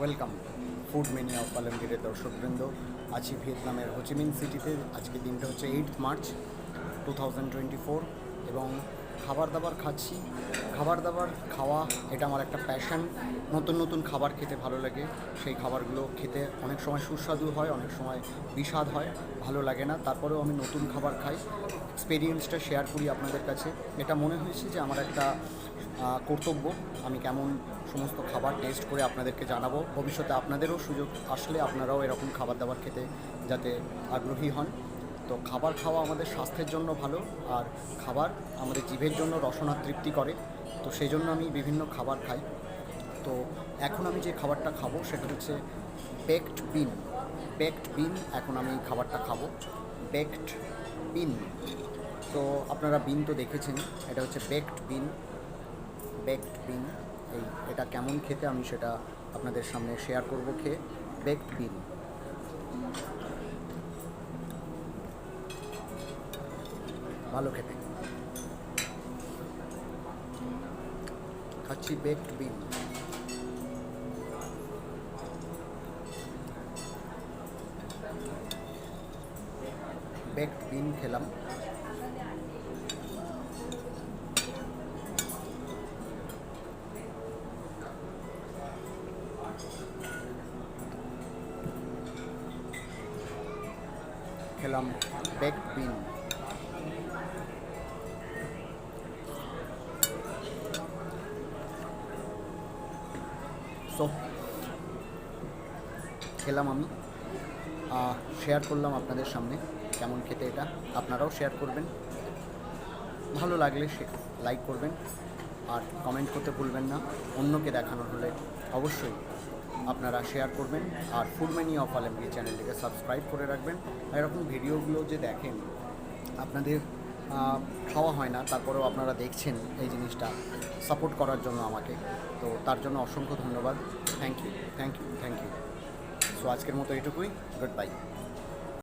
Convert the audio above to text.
Welcome food many of আলমগীরের দর্শকবৃন্দ, আছি ভিয়েতনামের হোচিমিন সিটিতে আজকে দিনটা হচ্ছে eight March two thousand twenty four এবং খাবার দাবার খাচ্ছি। খাবার দাবার খাওয়া, এটা আমার একটা প্যাশন নতুন নতুন খাবার খেতে ভালো লাগে। সেই খাবারগুলো খেতে অনেক সময় সুস্বাদু হয়, অনেক সময় বিষাদ হয়, ভালো লাগে না। তারপরেও আমি নতুন খাবার খাই। এক্সপিরিয়েন্সটা শেয়ার করি আপনাদের কাছে। এটা মনে হয়েছে যে আমার একটা কর্তব্য। আমি কেমন সমস্ত খাবার টেস্ট করে আপনাদেরকে জানাব। ভবিষ্যতে আপনাদেরও সুযোগ আসলে আপনারাও এরকম খাবার দাবার খেতে যাতে আগ্রহী হন। তো খাবার খাওয়া আমাদের স্বাস্থ্যের জন্য ভালো, আর খাবার আমাদের জিভের জন্য রসনা তৃপ্তি করে। তো সেই জন্য আমি বিভিন্ন খাবার খাই। তো এখন আমি যে খাবারটা খাব সেটা হচ্ছে বেকড বিন বেকড বিন এখন আমি খাবারটা খাব। বেকড বিন তো আপনারা বিন তো দেখেছেন এটা হচ্ছে বেকড বিন বেকড বিন এই এটা কেমন খেতে আমি সেটা আপনাদের সামনে শেয়ার করব খেয়ে। বেকড বিন ভালো খেতে। খাচ্ছি বেকড বিন বেকড বিন খেলাম। খেলাম বেকড বিন সো খেলাম আমি। শেয়ার করলাম আপনাদের সামনে, কেমন খেতে এটা, আপনারাও শেয়ার করবেন। ভালো লাগলে লাইক করবেন। আর কমেন্ট করতে ভুলবেন না। অন্যকে দেখানো হলে অবশ্যই আপনারা শেয়ার করবেন। আর ফুড মেনি অফ আলমগি চ্যানেলটিকে সাবস্ক্রাইব করে রাখবেন। এরকম ভিডিওগুলো যে দেখেন, আপনাদের খাওয়া হয় না, তারপরেও আপনারা দেখছেন এই জিনিসটা সাপোর্ট করার জন্য আমাকে। তো তার জন্য অসংখ্য ধন্যবাদ। Thank you thank you thank you so আজকের মতো এটুকুই। Good bye